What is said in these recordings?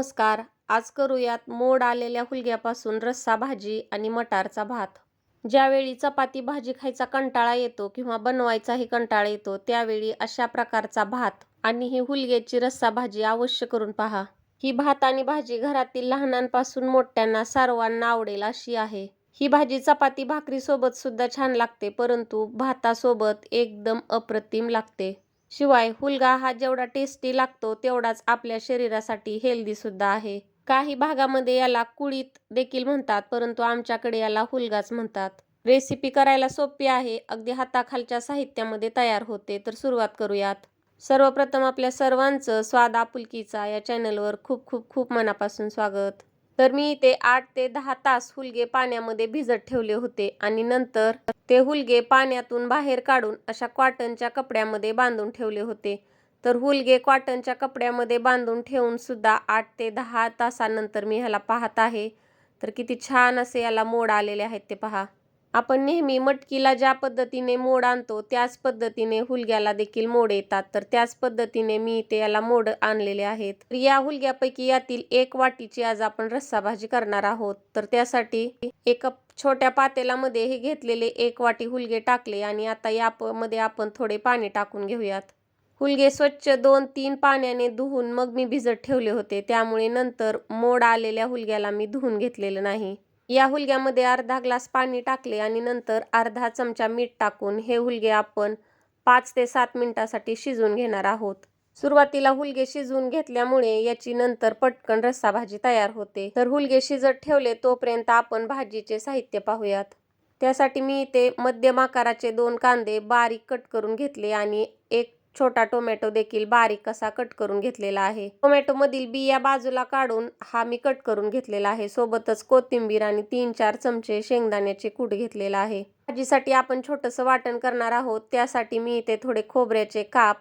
नमस्कार. आज करूयात मोड आलेल्या हुलग्यापासून रस्सा भाजी आणि मटारचा भात. ज्यावेळी चपाती भाजी खायचा कंटाळा येतो किंवा बनवायचाही कंटाळा येतो त्यावेळी अशा प्रकारचा भात आणि ही हुलग्याची रस्सा भाजी अवश्य करून पहा. ही भात आणि भाजी घरातील लहानांपासून मोठ्यांना सर्वांना आवडेल अशी आहे. ही भाजी चपाती भाकरीसोबत सुद्धा छान लागते परंतु भातासोबत एकदम अप्रतिम लागते. शिवाय हुलगा हा जेवढा टेस्टी लागतो तेवढाच आपल्या शरीरासाठी हेल्दी सुद्धा आहे. काही भागामध्ये याला कुळीत देखील म्हणतात परंतु आमच्याकडे याला हुलगाच म्हणतात. रेसिपी करायला सोपी आहे. अगदी हाताखालच्या साहित्यामध्ये तयार होते. तर सुरुवात करूयात. सर्वप्रथम आपल्या सर्वांचं स्वाद आपुलकीचा या चॅनलवर खूप खूप खूप मनापासून स्वागत. तर मी ते आठ ते दहा तास हुलगे पाण्यामध्ये भिजत ठेवले होते आणि नंतर ते हुलगे पाण्यातून बाहेर काढून अशा कॉटनच्या कपड्यामध्ये बांधून ठेवले होते. तर हुलगे कॉटनच्या कपड्यामध्ये बांधून ठेवून सुद्धा आठ ते दहा तासानंतर मी ह्याला पाहत आहे. तर किती छान असे याला मोड आलेले आहेत ते पहा. आपण नेहमी मटकीला ज्या पद्धतीने मोड आणतो त्याच पद्धतीने हुलग्याला देखील मोड येतात. तर त्याच पद्धतीने मी इथे याला मोड आणलेले आहेत. तर या हुलग्यापैकी यातील एक वाटीची आज आपण रस्सा भाजी करणार आहोत. तर त्यासाठी एका छोट्या पातेलामध्ये हे घेतलेले एक वाटी हुलगे टाकले आणि आता यामध्ये आपण थोडे पाणी टाकून घेऊयात. हुलगे स्वच्छ दोन तीन पाण्याने धुवून मग मी भिजत ठेवले होते. त्यामुळे नंतर मोड आलेल्या हुलग्याला मी धुवून घेतलेलं नाही. या हुलग्यामध्ये अर्धा ग्लास पाणी टाकले आणि नंतर अर्धा चमचा मीठ टाकून हे हुलगे आपण पाच ते सात मिनिटासाठी शिजवून घेणार आहोत. सुरुवातीला हुलगे शिजवून घेतल्यामुळे याची नंतर पटकन रस्सा भाजी तयार होते. तर हुलगे शिजत ठेवले तोपर्यंत आपण भाजीचे साहित्य पाहूयात. त्यासाठी मी इथे मध्यम आकाराचे दोन कांदे बारीक कट करून घेतले आणि एक छोटा टोमॅटो देखील बारीक असा कट करून घेतलेला आहे. टोमॅटो मधील बिया बाजूला काढून हा मी कट करून घेतलेला आहे. सोबतच कोथिंबीर आणि तीन चार चमचे शेंगदाण्याचे कूट घेतलेला आहे. भाजीसाठी आपण छोटंसं वाटण करणार आहोत. त्यासाठी मी इथे थोडे खोबऱ्याचे काप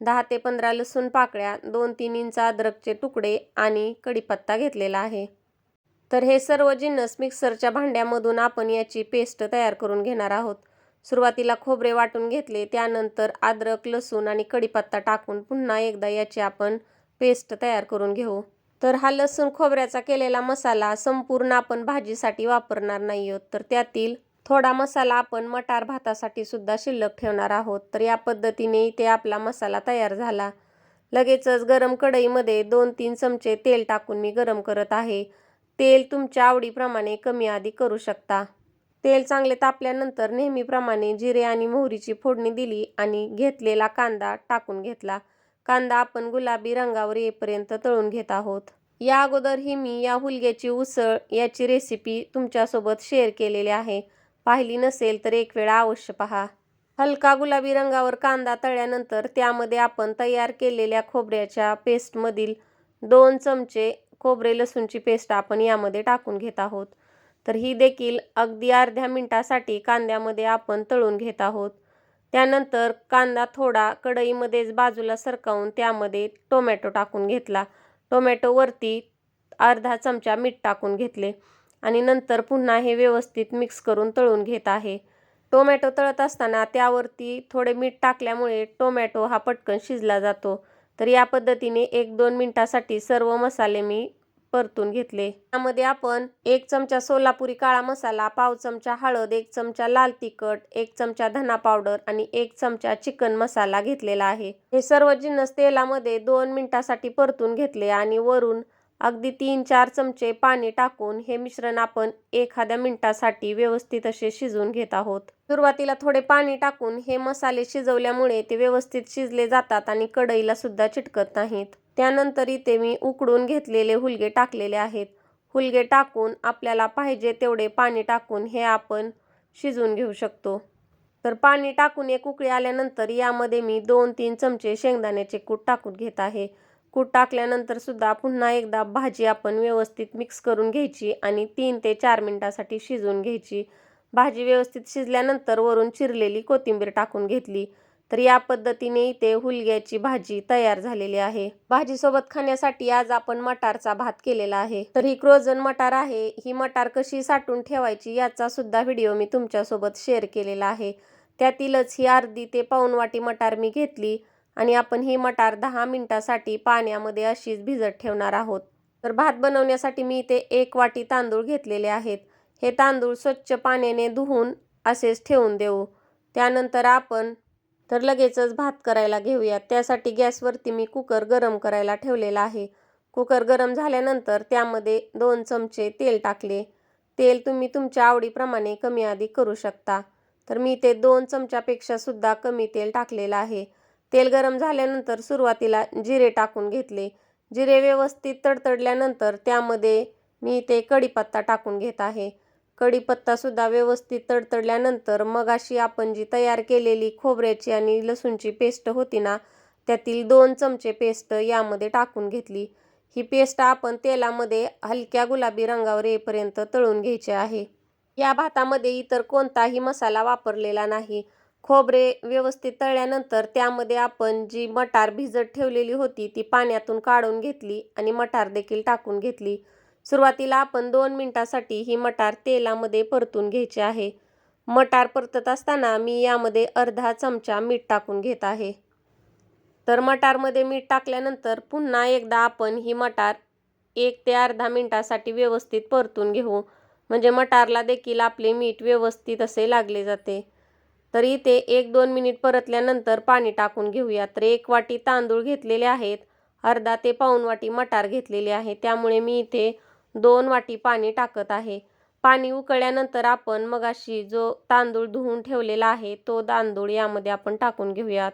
दहा ते पंधरा लसूण पाकळ्या दोन तीन इंच अद्रकचे तुकडे आणि कढीपत्ता घेतलेला आहे. तर हे सर्व जिन्नस मिक्सरच्या भांड्यामधून आपण याची पेस्ट तयार करून घेणार आहोत. सुरुवातीला खोबरे वाटून घेतले त्यानंतर अद्रक लसूण आणि कढीपत्ता टाकून पुन्हा एकदा याची आपण पेस्ट तयार करून घेऊ. तर हा लसूण खोबऱ्याचा केलेला मसाला संपूर्ण आपण भाजीसाठी वापरणार नाही आहोत तर त्यातील थोडा मसाला आपण मटार भातासाठी सुद्धा शिल्लक ठेवणार आहोत. तर या पद्धतीने इथे आपला मसाला तयार झाला. लगेचच गरम कढईमध्ये दोन तीन चमचे तेल टाकून मी गरम करत आहे. तेल तुमच्या आवडीप्रमाणे कमी आधी करू शकता. तेल चांगले तापल्यानंतर नेहमीप्रमाणे जिरे आणि मोहरीची फोडणी दिली आणि घेतलेला कांदा टाकून घेतला. कांदा आपण गुलाबी रंगावर येईपर्यंत तळून घेत आहोत. या अगोदरही मी या हुलग्याची उसळ याची रेसिपी तुमच्यासोबत शेअर केलेली आहे. पाहिली नसेल तर एक वेळा अवश्य पहा. हलका गुलाबी रंगावर कांदा तळल्यानंतर त्यामध्ये आपण तयार केलेल्या खोबऱ्याच्या पेस्टमधील दोन चमचे खोबरे लसूणची पेस्ट आपण यामध्ये टाकून घेत आहोत. तर ही देखील अगदी अर्ध्या मिनटासाठी कांद्यामध्ये आपण तळून घेत आहोत. त्यानंतर कांदा थोडा कढईमध्येच बाजूला सरकावून त्यामध्ये टोमॅटो टाकून घेतला. टोमॅटोवरती अर्धा चमचा मीठ टाकून घेतले आणि नंतर पुन्हा हे व्यवस्थित मिक्स करून तळून घेत आहे. टोमॅटो तळत असताना त्यावरती थोडे मीठ टाकल्यामुळे टोमॅटो हा पटकन शिजला जातो. तर या पद्धतीने एक दोन मिनटासाठी सर्व मसाले मी परतून घेतले. त्यामध्ये आपण एक चमचा सोलापुरी काळा मसाला पाव चमचा हळद एक चमचा लाल तिखट एक चमचा धना पावडर आणि एक चमचा चिकन मसाला घेतलेला आहे. हे सर्व जिन्नस तेलामध्ये दोन मिनिटासाठी परतून घेतले आणि वरून अगदी तीन चार चमचे पाणी टाकून हे मिश्रण आपण एखाद्या मिनिटासाठी व्यवस्थित असे शिजवून घेत आहोत. सुरुवातीला थोडे पाणी टाकून हे मसाले शिजवल्यामुळे ते व्यवस्थित शिजले जातात आणि कढईला सुद्धा चिटकत नाहीत. त्यानंतर इथे मी उकडून घेतलेले हुलगे टाकलेले आहेत. हुलगे टाकून आपल्याला पाहिजे तेवढे पाणी टाकून हे आपण शिजवून घेऊ शकतो. तर पाणी टाकून एक उकळी आल्यानंतर यामध्ये मी दोन तीन चमचे शेंगदाण्याचे कूट टाकून घेत आहे. कूट टाकल्यानंतर सुद्धा पुन्हा एकदा भाजी आपण व्यवस्थित मिक्स करून घ्यायची आणि तीन ते चार मिनटासाठी शिजवून घ्यायची. भाजी व्यवस्थित शिजल्यानंतर वरून चिरलेली कोथिंबीर टाकून घेतली. तर या पद्धतीने इथे हुलग्याची भाजी तयार झालेली आहे. भाजीसोबत खाण्यासाठी आज आपण मटारचा भात केलेला आहे. तर ही क्रोजन मटार आहे. ही मटार कशी साठवून ठेवायची याचा सुद्धा व्हिडिओ मी तुमच्यासोबत शेअर केलेला आहे. त्यातीलच ही अर्धी ते पाऊन वाटी मटार मी घेतली आणि आपण ही मटार दहा मिनिटासाठी पाण्यामध्ये अशीच भिजत ठेवणार आहोत. तर भात बनवण्यासाठी मी इथे एक वाटी तांदूळ घेतलेले आहेत. हे तांदूळ स्वच्छ पाण्याने धुवून असेच ठेवून देऊ. त्यानंतर आपण तर लगेचच भात करायला घेऊयात. त्यासाठी गॅसवरती मी कुकर गरम करायला ठेवलेला आहे. कुकर गरम झाल्यानंतर त्यामध्ये दोन चमचे तेल टाकले. तेल तुम्ही तुमच्या आवडीप्रमाणे कमी अधिक करू शकता. तर मी ते दोन चमच्यापेक्षा सुद्धा कमी तेल टाकलेलं आहे. तेल गरम झाल्यानंतर सुरुवातीला जिरे टाकून घेतले. जिरे व्यवस्थित तडतडल्यानंतर त्यामध्ये मी ते कढीपत्ता टाकून घेत आहे. कढीपत्तासुद्धा व्यवस्थित तडतडल्यानंतर मग अशी आपण जी तयार केलेली खोबऱ्याची आणि लसूणची पेस्ट होती ना त्यातील दोन चमचे पेस्ट यामध्ये टाकून घेतली. ही पेस्ट आपण तेलामध्ये हलक्या गुलाबी रंगावर येईपर्यंत तळून घ्यायची आहे. या भातामध्ये इतर कोणताही मसाला वापरलेला नाही. खोबरे व्यवस्थित तळल्यानंतर त्यामध्ये आपण जी मटार भिजत ठेवलेली होती ती पाण्यातून काढून घेतली आणि मटार देखील टाकून घेतली. सुरुवातीला आपण दोन मिनटासाठी ही मटार तेलामध्ये परतून घ्यायची आहे. मटार परतत असताना मी यामध्ये अर्धा चमचा मीठ टाकून घेत आहे. तर मटारमध्ये मीठ टाकल्यानंतर पुन्हा एकदा आपण ही मटार एक ते अर्धा मिनटासाठी व्यवस्थित परतून घेऊ. म्हणजे मटारला देखील आपले मीठ व्यवस्थित असे लागले जाते. तर इथे एक दोन मिनिट परतल्यानंतर पाणी टाकून घेऊया. तर एक वाटी तांदूळ घेतलेले आहेत. अर्धा ते पाऊण वाटी मटार घेतलेले आहे. त्यामुळे मी इथे दोन वाटी पाणी टाकत आहे. पाणी उकळल्यानंतर आपण मगाशी जो तांदूळ धुवून ठेवलेला आहे तो तांदूळ यामध्ये आपण टाकून घेऊयात.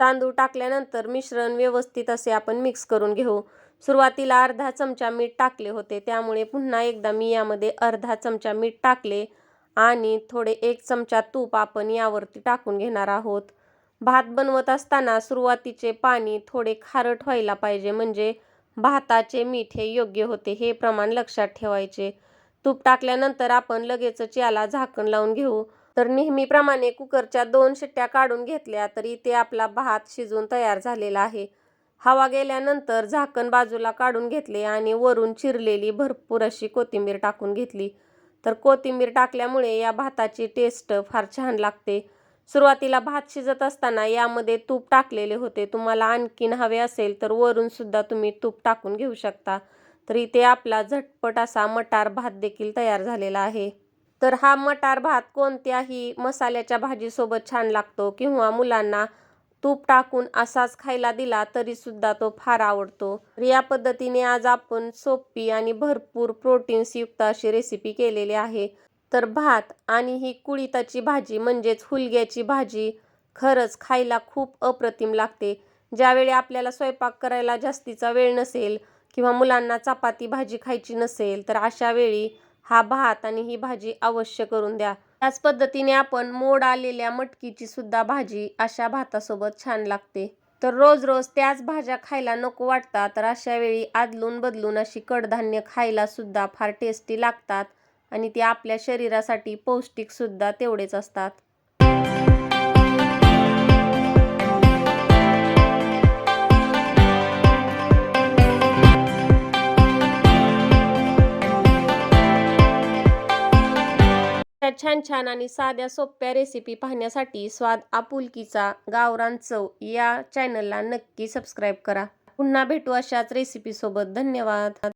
तांदूळ टाकल्यानंतर मिश्रण व्यवस्थित असे आपण मिक्स करून घेऊ. सुरुवातीला अर्धा चमचा मीठ टाकले होते त्यामुळे पुन्हा एकदा मी यामध्ये अर्धा चमचा मीठ टाकले आणि थोडे एक चमचा तूप आपण यावरती टाकून घेणार आहोत. भात बनवत असताना सुरुवातीचे पाणी थोडे खारट व्हायला पाहिजे म्हणजे भाताचे मीठ हे योग्य होते हे प्रमाण लक्षात ठेवायचे. तूप टाकल्यानंतर आपण लगेचच याला झाकण लावून घेऊ. तर नेहमीप्रमाणे कुकरच्या दोन शिट्ट्या काढून घेतल्या तरी ते आपला भात शिजून तयार झालेला आहे. हवा गेल्यानंतर झाकण बाजूला काढून घेतले आणि वरून चिरलेली भरपूर अशी कोथिंबीर टाकून घेतली. तर कोथिंबीर टाकल्यामुळे या भाताची टेस्ट फार छान लागते. सुरुवातीला भात शिजत असताना यामध्ये तूप टाकलेले होते. तुम्हाला आणखीन हवे असेल तर वरून सुद्धा तुम्ही तूप टाकून घेऊ शकता. तर इथे आपला झटपट असा मटार भात देखील तयार झालेला आहे. तर हा मटार भात कोणत्याही मसाल्याच्या भाजीसोबत छान लागतो किंवा मुलांना तूप टाकून असाच खायला दिला तरी सुद्धा तो फार आवडतो. तर या पद्धतीने आज आपण सोपी आणि भरपूर प्रोटीन्सयुक्त अशी रेसिपी केलेली आहे. तर भात आणि ही कुळीताची भाजी म्हणजेच हुलग्याची भाजी खरंच खायला खूप अप्रतिम लागते. ज्यावेळी आपल्याला स्वयंपाक करायला जास्तीचा वेळ नसेल किंवा मुलांना चपाती भाजी खायची नसेल तर अशा वेळी हा भात आणि ही भाजी अवश्य करून द्या. त्याच पद्धतीने आपण मोड आलेल्या मटकीची सुद्धा भाजी अशा भातासोबत छान लागते. तर रोज रोज त्याच भाज्या खायला नको वाटतात तर अशा वेळी आदलून बदलून अशी कडधान्य खायला सुद्धा फार टेस्टी लागतात. आणि ती आपल्या शरीरासाठी पौष्टिक सुद्धा तेवढेच असतात. छान छान आणि साध्या सोप्या रेसिपी पाहण्यासाठी स्वाद आपुलकीचा गावरान चव या चॅनलला नक्की सबस्क्राईब करा. पुन्हा भेटू अशाच रेसिपीसोबत धन्यवाद.